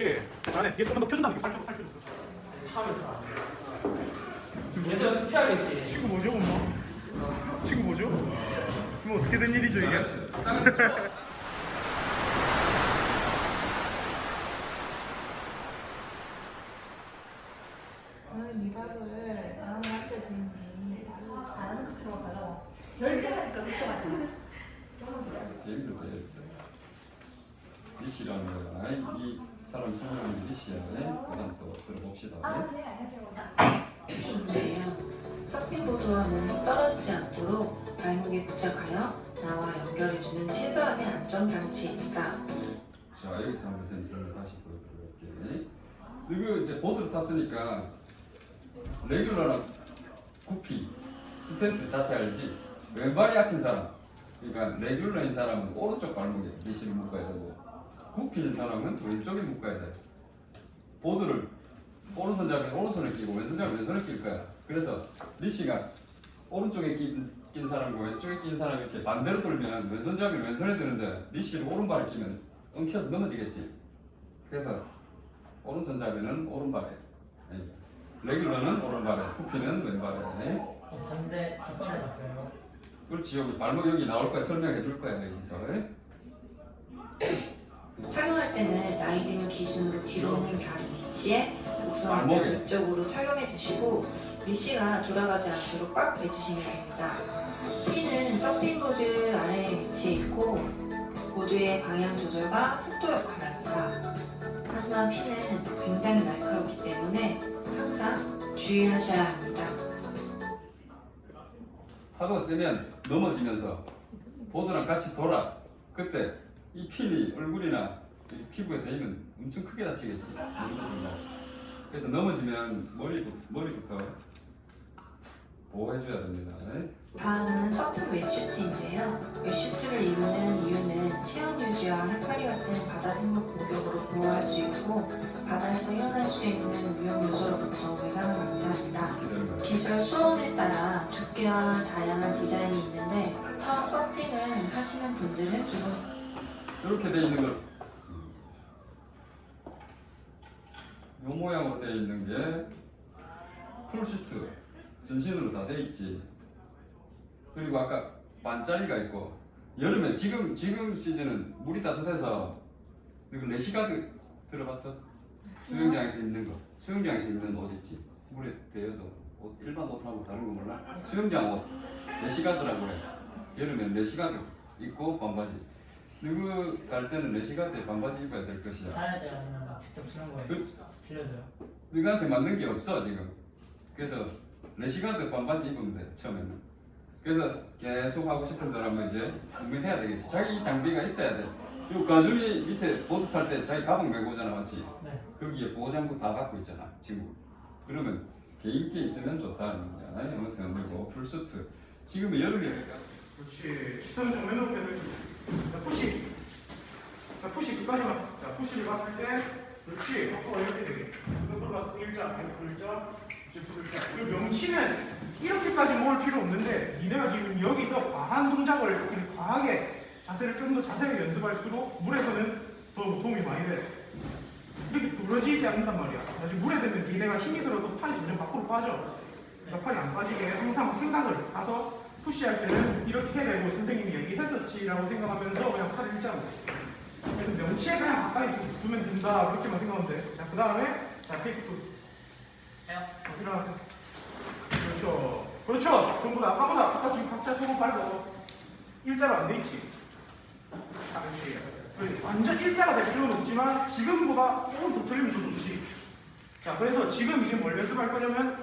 그렇지. 잘해. 뒤에 조금 더 펴준다. 이렇게 팔 펴, 팔 펴. 차면 잘. 계속 연습해야겠지. 친구 뭐죠, 엄마? 친구 뭐죠? 뭐 어떻게 된 일이죠 이게? 저는 이발을 다음에 할때 되는지 다른 것으로 가라. 절대 하니까 걱정하지 마. 얘기를 해야겠어요. 리시라는 거야. 이 사람 설명하는 리시야. 그다음 또 들어봅시다. 문제예요. 서핑보드와 몸이 떨어지지 않도록 발목에 부착하여 나와 연결해주는 최소한의 안전장치입니다. 자 여기서 한번 선생님 다시 보여드릴게요. 이거 이제 보드를 탔으니까 레귤러랑 구피 스탠스 자세 알지? 왼발이 아픈 사람 그러니까 레귤러인 사람은 오른쪽 발목에 미시를 묶어야 되고 구피인 사람은 왼쪽에 묶어야 돼 보드를 오른손잡이 오른손에 끼고 왼손잡이 왼손에 낄 거야 그래서 리시가 오른쪽에 낀, 낀 사람과 왼쪽에 낀 사람이 이렇게 반대로 돌면 왼손잡이는 왼손에 드는데 리시를 오른발에 끼면 엉켜서 넘어지겠지 그래서 오른손 잡이는 오른발에 네. 레귤러는 오른발에 쿠피는 왼발에 반대 뒷발을 바뀌어요. 그렇지 여기 발목 여기 나올 거야 설명해 줄 거야 여기서 네? 착용할 때는 라이딩을 기준으로 뒤로 오는 다리 위치에 목선을 발목에. 위쪽으로 착용해 주시고 리시가 돌아가지 않도록 꽉 매주시면 됩니다. 핀은 서핑보드 아래에 위치해 있고 보드의 방향 조절과 속도 역할을 합니다. 하지만 핀은 굉장히 날카롭기 때문에 항상 주의하셔야 합니다. 파도가 세면 넘어지면서 보드랑 같이 돌아 그때 이 핀이 얼굴이나 이 피부에 대면 엄청 크게 다치겠지. 그래서 넘어지면 머리, 머리부터 보호해줘야 됩니다 네? 다음은 서핑 웨슈트인데요. 웨슈트를 입는 이유는 체온 유지와 해파리 같은 바다 생물 공격으로 보호할 수 있고 바다에서 일어날 수 있는 위험 요소로부터 외상을 방지합니다. 계절 수온에 따라 두께와 다양한 디자인이 있는데 처음 서핑을 하시는 분들은 기본 이렇게 돼 있는 걸. 요 모양으로 돼 있는 게 풀시트 전신으로 다 돼 있지. 그리고 아까 반짜리가 있고 여름에 지금 지금 시즌은 물이 따뜻해서 이거 레시가드 들어봤어? 수영장에서 입는 거. 수영장에서 입는 옷 있지. 물에 데여도 옷 일반 옷하고 다른 거 몰라? 수영장 옷 레시가드라고 해. 여름엔 레시가드 입고 반바지. 누구 갈 때는 레시가드에 반바지 입어야 될 것이다. 사야 돼요. 아니면 막 직접 쓰는 거예요. 그- 빌려줘요. 누구한테 맞는 게 없어 지금. 그래서 레시가드 반바지 입으면 돼 처음에는. 그래서 계속 하고 싶은 사람은 이제 구매해야 되겠지. 자기 장비가 있어야 돼. 요 가준이 밑에 보드 탈 때 자기 가방 메고 오잖아 맞지? 네. 거기에 보호장구 다 갖고 있잖아 친구. 그러면 개인 게 있으면 좋다는 거야. 아무튼 그리고 풀수트. 지금 여름이니까 그렇지. 시선을 좀 왼으로 빼들기. 자, 푸시. 자, 푸시 끝까지만. 자, 푸시를 봤을 때, 그렇지. 아빠가 이렇게 되게. 옆으로 봤을 때 일자, 왼쪽 일자, 이쪽 일자. 명치는 이렇게까지 모을 필요 없는데, 니네가 지금 여기서 과한 동작을 이렇게 과하게 자세를 좀 더 자세하게 연습할수록 물에서는 더 도움이 많이 돼. 이렇게 부러지지 않는단 말이야. 나중에 물에 되면 니네가 힘이 들어서 팔이 점점 밖으로 빠져. 그러니까 팔이 안 빠지게 항상 생각을 가서 푸시할 때는 이렇게 해야 되고 선생님이 얘기했었지라고 생각하면서 그냥 팔을 일자로 그래서 명치에 그냥 가까이 두- 두면 된다 그렇게만 생각하면 돼. 자, 그 다음에 자, 테이크 해요. 어, 일어나세요. 그렇죠. 그렇죠. 전부 다 아까보다 아까 지금 각자 손을 밟고 일자로 안 돼 있지. 자, 그렇지. 그래, 완전 일자가 될 필요는 없지만 지금보다 조금 더 틀리면 더 좋지. 자, 그래서 지금 이제 뭘 연습할 거냐면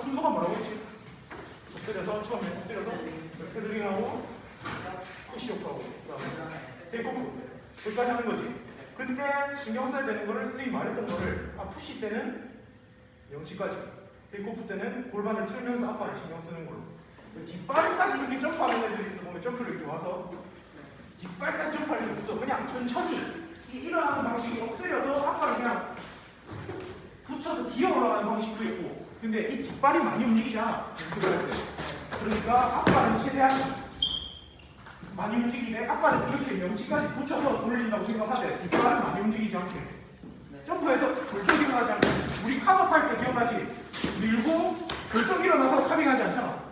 순서가 뭐라고 했지? 엎드려서 처음에 엎드려서 헤드링하고 푸시 효과하고 그다음에 테이크오프 여기까지 하는 거지. 근데 신경 써야 되는 거를 선생님이 말했던 거를 아 푸시 때는 영치까지 테이크오프 때는 골반을 틀면서 앞발을 신경 쓰는 걸로. 뒷발까지 이렇게 점프하는 애들이 있어. 보면 점프력이 좋아서 뒷발까지 점프할 일 없어. 그냥 천천히 이 일어나는 방식이 엎드려서 앞발을 그냥 붙여서 기어 올라가는 방식도 있고. 근데 이 뒷발이 많이 움직이잖아. 연습을 할 때. 그러니까 앞발은 최대한 많이 움직이네 앞발은 이렇게 명치까지 붙여서 돌린다고 생각하되 뒷발은 많이 움직이지 않게 점프 하지 않고 우리 카버 탈때 기억나지? 밀고 벌떡 일어나서 카빙하지 않잖아.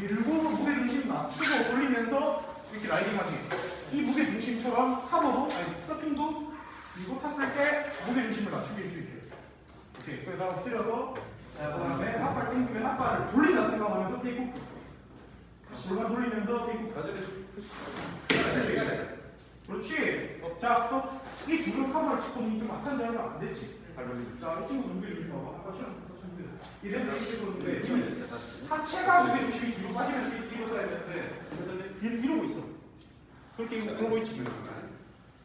밀고 무게 중심 낮추고 돌리면서 이렇게 라이딩하지. 이 무게 중심처럼 카버도 아니 서핑도 밀고 탔을 때 무게 중심을 낮추게 수 있게. 오케이. 그래서 엎드려서 그 다음에 핫발 땡기면 핫발을 돌린다 생각하면서 테이크오프. 골반 돌리면서 테이크오프. 그렇지. 어, 자, 스톱. 이 둘을 카메라 찍고 좀 앞한 자면 안 되지. 자, 이 친구 눈비 주기 봐봐. 아까 처음 이래서 지금 하체가 무게 중심이 뒤로 빠지면서 이 뒤로 서야 되는데 뒤 이러고 있어. 그렇게 이러고 있지.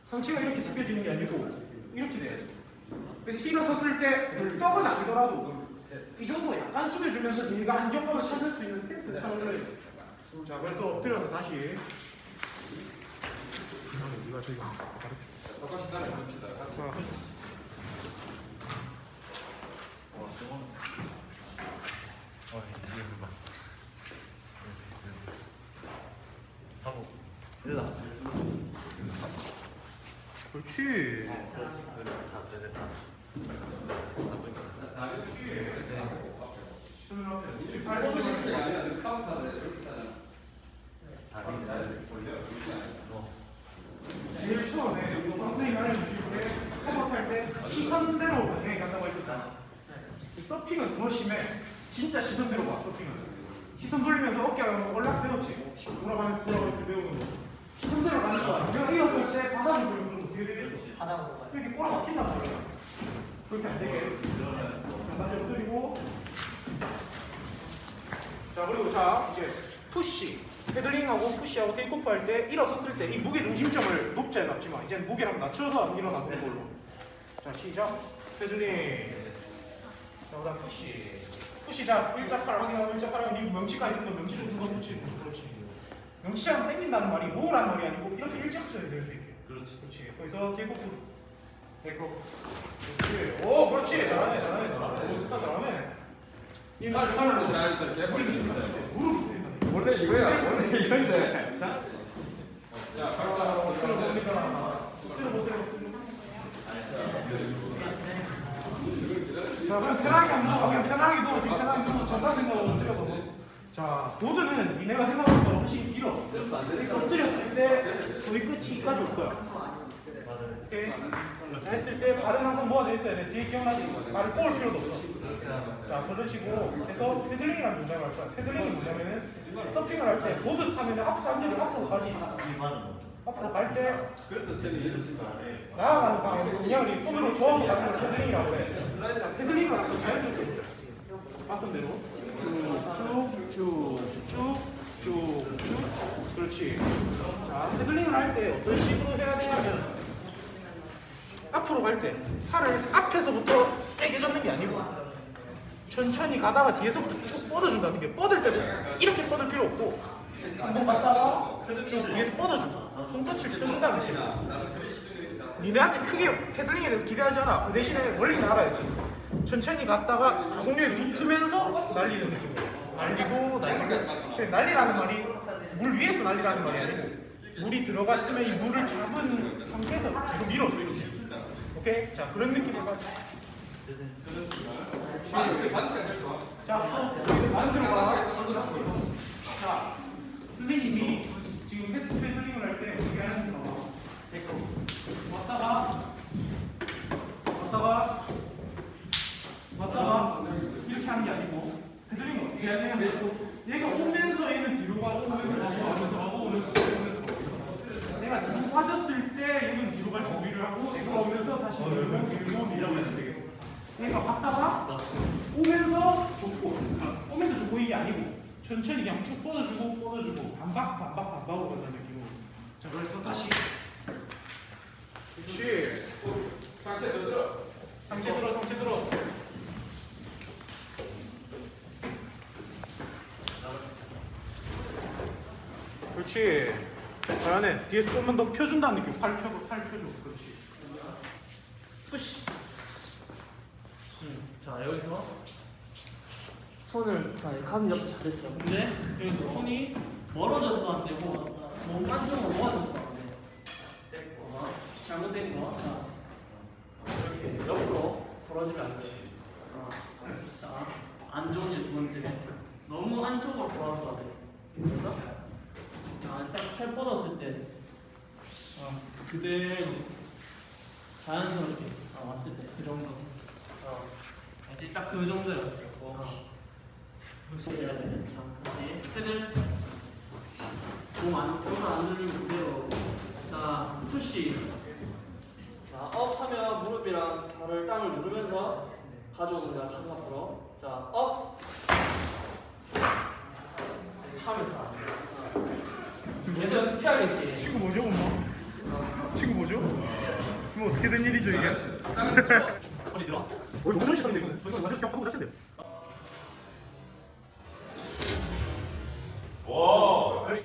상체가 이렇게 숙여지는 게 아니고 이렇게 돼야지. 그래서 일어섰을 때 떡은 아니더라도 이 정도 약간 숙여주면서 네가 안정감을 찾을 수 있는 스탠스 차원을 자 그래서 엎드려서 다시. 네가 저기 가르쳐. 똑같이 따라 해봅시다. 자, 그렇지. 이렇게 아니라 카운터를 이렇게 따라. 제일 처음에 선생님이 알려주실 때 커버 탈때 시선대로 방향이 간다고 했었잖아. 그 서핑은 더 심해. 진짜 시선대로 봐, 서핑은. 시선 돌리면서 어깨가 올라 배웠지. 돌아가면서 돌아가면서 배우는 거. 시선대로 가는 거야. 내가 이었을 때 바닥을 보면 어떻게 되겠어? 하다 보고 이렇게 꼬라 박힌단 말이야. 그렇게 안 되게. 다시 엎드리고. 자, 그리고 자, 이제 푸시. 패들링하고 푸시하고 테이크오프 할 때 일어섰을 때 이 무게 중심점을 높지 않았지만 이제 무게를 낮춰서 일어나는 걸로. 자, 시작. 패들링. 자, 그다음 푸시. 푸시 자, 일자 팔 확인하고 일자팔 하고 이 명치까지 좀더 명치 좀 붙이는 거. 그렇지. 명치처럼 당긴다는 말이 모으라는 말이 아니고 이렇게 일직선이 될 수 있게. 그렇지. 그렇지. 거기서 테이크오프. 테이크오프. 그렇지. 오, 그렇지. 잘하네, 잘하네, 잘하네. 오, 스타 잘하네. 팔 팔로 무릎 된다. 원래 이거야. 원래 이건데. 자, 바로 엎드려보세요. 자, 그럼 편하게 한번 누워. 그냥 편하게 누워. 지금 편하게 누워. 전다 생각하고 엎드려서. 자, 보드는 니네가 생각하는 것보다 훨씬 길어. 엎드렸을 때 거의 끝이 이까지 올 거야. 오케이? 자, 했을 때 발은 항상 모아져 있어야 돼. 뒤에 기억나지? 발을 꼬을 필요도 없어. 자, 걸으시고 해서 패들링이라는 동작을 할 거야. 패들링이 뭐냐면은 서핑을 할 때 보드 타면은 앞으로 앉으면 앞으로 가지. 앞으로 갈 때 그래서 쌤이 식으로 나아가는 방향 그냥 우리 손으로 저어서 가는 걸 패들링이라고 해. 패들링은 아주 자연스럽게 돼. 바꾼 대로 쭉 쭉 쭉 쭉 쭉 그렇지. 자, 패들링을 할 때 어떤 식으로 해야 되냐면 앞으로 갈 때 팔을 앞에서부터 세게 잡는 게 아니고 천천히 가다가 뒤에서부터 쭉 뻗어준다는 게 뻗을 때도 이렇게 뻗을 필요 없고 한번 갔다가 쭉 뒤에서 뻗어준다. 손끝을 펴준다는 느낌. 니네한테 크게 패들링에 대해서 기대하지 않아. 그 대신에 원리는 알아야지. 천천히 갔다가 가속력에 붙으면서 날리는 느낌이야. 날리고 날리고. 날리라는 말이 물 위에서 날리라는 말이 아니고 물이 들어갔으면 이 물을 잡은 상태에서 계속 밀어줘. 오케이? 자 그런 느낌으로 가지. 반스 반스가 제일 좋아. 자, 여기서 만수를 말하고 자, 선생님이 지금 헤드 패들링을 할 때 어떻게 하는지 봐봐. 왔다가 왔다가 왔다가 이렇게 하는 게 아니고 패들링을 어떻게 하냐면 얘가 오면서 얘는 뒤로 가고 오면서 가고 오면서 가고 오면서 가고 내가 뒤로 빠졌을 때 얘는 뒤로 갈 준비를 하고 내가 오면서 다시 밀고 밀고 밀라고 해야 되겠고 얘가 갔다가 오면서 줬고 그러니까 오면서 줬고 이게 아니고 천천히 그냥 쭉 뻗어주고 뻗어주고 반박 반박 반박으로 간다는 느낌으로. 자 그래서 다시. 그렇지 상체 더 들어. 상체 들어 상체 들어. 그렇지 잘하네 뒤에서 좀만 더 펴준다는 느낌 팔 펴고 팔 펴줘 그렇지 푸시 자 여기서 손을 자 가슴 옆에 잘했어 근데 여기서 손이 멀어져서 안 되고 몸만 좀 모아져서 안 돼. 어, 잘못된 거. 자, 이렇게 옆으로 벌어지면 안 돼. 어. 자, 안 좋은 게 두 번째. 너무 안쪽으로 돌아서 가야 돼. 팔 뻗었을 때 어, 그대로 자연스럽게 어, 왔을 때 그 정도. 어, 이제 딱 그 정도야. 어. 무시해야 돼. 자, 다시 헤드 몸안 몸을 안 들리고 그대로. 자, 푸시. 자, 업 하면 무릎이랑 발을 땅을 누르면서 가져오는 거야, 가슴 앞으로. 자, 업. 차면 잘안 돼. 계속 연습해야겠지. 친구 뭐죠, 엄마? 친구 뭐죠? 뭐 어떻게 된 일이죠 이게? 어디 들어? 어, 너무 좋은 시선인데 이거는. 이거 완전 그냥 하고 자체인데. 와, 그래.